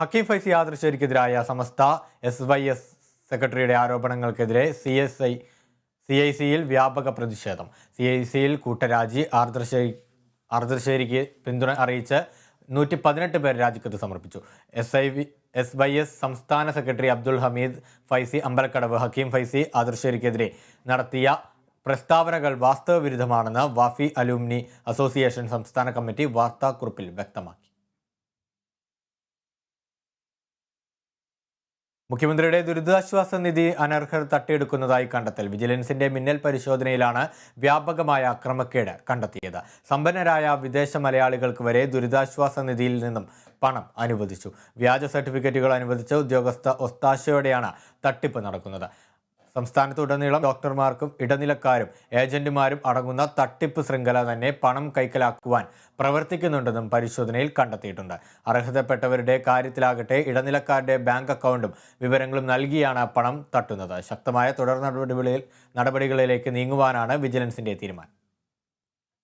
ഹക്കീം ഫൈസി ആദർശരിക്കെതിരായ Samastha S Y S സെക്രട്ടറിയുടെ ആരോപണങ്ങൾക്കെതിരെ C S I C I സിയിൽ വ്യാപക പ്രതിഷേധം. സി ഐ സിയിൽ കൂട്ടരാജി ആർദ്രശ്ശേരി ആർദ്രശ്ശേരിക്ക് പിന്തുണ അറിയിച്ച് നൂറ്റി പതിനെട്ട് പേർ രാജിക്കത്ത് സമർപ്പിച്ചു. S I V S Y S സംസ്ഥാന സെക്രട്ടറി അബ്ദുൾ ഹമീദ് ഫൈസി അമ്പലക്കടവ് ഹക്കീം ഫൈസി ആദർശേരിക്കെതിരെ നടത്തിയ പ്രസ്താവനകൾ വാസ്തവവിരുദ്ധമാണെന്ന് വാഫി അലൂമിനി അസോസിയേഷൻ സംസ്ഥാന കമ്മിറ്റി വാർത്താക്കുറിപ്പിൽ വ്യക്തമാക്കി. മുഖ്യമന്ത്രിയുടെ ദുരിതാശ്വാസ നിധി അനർഹർ തട്ടിയെടുക്കുന്നതായി കണ്ടെത്തൽ. വിജിലൻസിന്റെ മിന്നൽ പരിശോധനയിലാണ് വ്യാപകമായ ക്രമക്കേട് കണ്ടെത്തിയത്. സമ്പന്നരായ വിദേശ മലയാളികൾക്ക് വരെ ദുരിതാശ്വാസ നിധിയിൽ നിന്നും പണം അനുവദിച്ചു. വ്യാജ സർട്ടിഫിക്കറ്റുകൾ അനുവദിച്ച ഉദ്യോഗസ്ഥ ഒത്താശയോടെയാണ് തട്ടിപ്പ് നടക്കുന്നത്. സംസ്ഥാനത്തുടനീളം ഡോക്ടർമാർക്കും ഇടനിലക്കാരും ഏജന്റുമാരും അടങ്ങുന്ന തട്ടിപ്പ് ശൃംഖല തന്നെ പണം കൈക്കലാക്കുവാൻ പ്രവർത്തിക്കുന്നുണ്ടെന്നും പരിശോധനയിൽ കണ്ടെത്തിയിട്ടുണ്ട്. അർഹതപ്പെട്ടവരുടെ കാര്യത്തിലാകട്ടെ ഇടനിലക്കാരുടെ ബാങ്ക് അക്കൗണ്ടും വിവരങ്ങളും നൽകിയാണ് പണം തട്ടുന്നത്. ശക്തമായ തുടർ നടപടികളിൽ നടപടികളിലേക്ക് നീങ്ങുവാനാണ് വിജിലൻസിന്റെ തീരുമാനം.